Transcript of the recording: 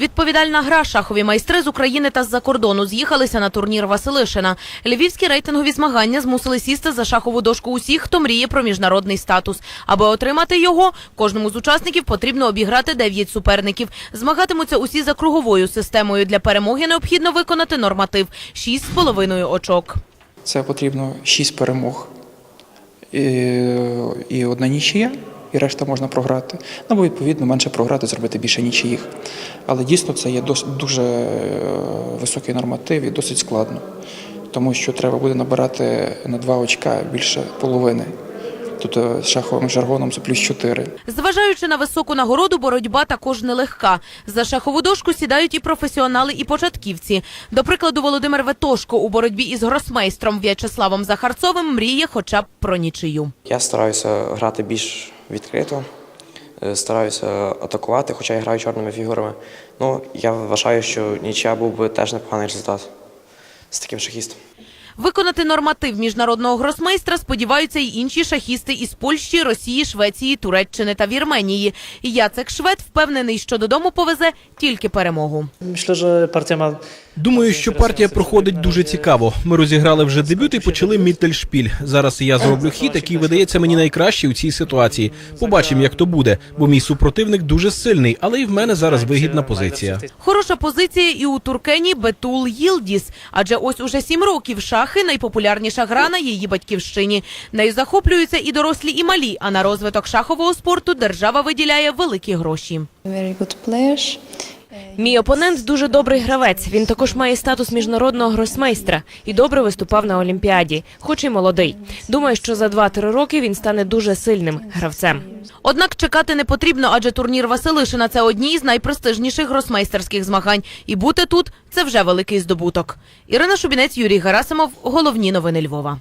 Відповідальна гра шахові майстри з України та з-за кордону з'їхалися на турнір Василишина. Львівські рейтингові змагання змусили сісти за шахову дошку усіх, хто мріє про міжнародний статус. Аби отримати його, кожному з учасників потрібно обіграти 9 суперників. Змагатимуться усі за круговою системою. Для перемоги необхідно виконати норматив 6,5 очок. Це потрібно 6 перемог і, одна нічия, і решта можна програти. Ну, Або, відповідно, менше програти, зробити більше нічиїх. Але дійсно це є дос- дуже е, високий норматив і досить складно, тому що треба буде набирати на 2 очка більше половини. Тобто шаховим жаргоном це плюс 4. Зважаючи на високу нагороду, боротьба також нелегка. За шахову дошку сідають і професіонали, і початківці. До прикладу, Володимир Ветошко у боротьбі із гросмейстром В'ячеславом Захарцовим мріє хоча б про нічию. Я стараюся грати більш відкрито, е, стараюся атакувати, хоча я граю чорними фігурами. Ну, я вважаю, що нічия був би теж непоганий результат з таким шахістом. Виконати норматив міжнародного гросмейстра сподіваються й інші шахісти із Польщі, Росії, Швеції, Туреччини та Вірменії. І Яцек Швед впевнений, що додому повезе тільки перемогу. Myślę, że partia ma Думаю, що партія проходить дуже цікаво. Ми розіграли вже дебют і почали міттельшпіль. Зараз я зроблю хід, який видається мені найкращий у цій ситуації. Побачимо, як то буде, бо мій супротивник дуже сильний, але і в мене зараз вигідна позиція. Хороша позиція і у Туркені Бетул Їлдіс, адже ось уже сім років шахи найпопулярніша гра на її батьківщині. Нею захоплюються і дорослі, і малі. А на розвиток шахового спорту держава виділяє великі гроші. Мій опонент дуже добрий гравець. Він також має статус міжнародного гросмейстра і добре виступав на Олімпіаді, хоч і молодий. Думаю, що за 2-3 роки він стане дуже сильним гравцем. Однак чекати не потрібно, адже турнір Василишина це одні з найпрестижніших гросмейстерських змагань. І бути тут це вже великий здобуток. Ірина Шубінець, Юрій Герасимов. Головні новини Львова.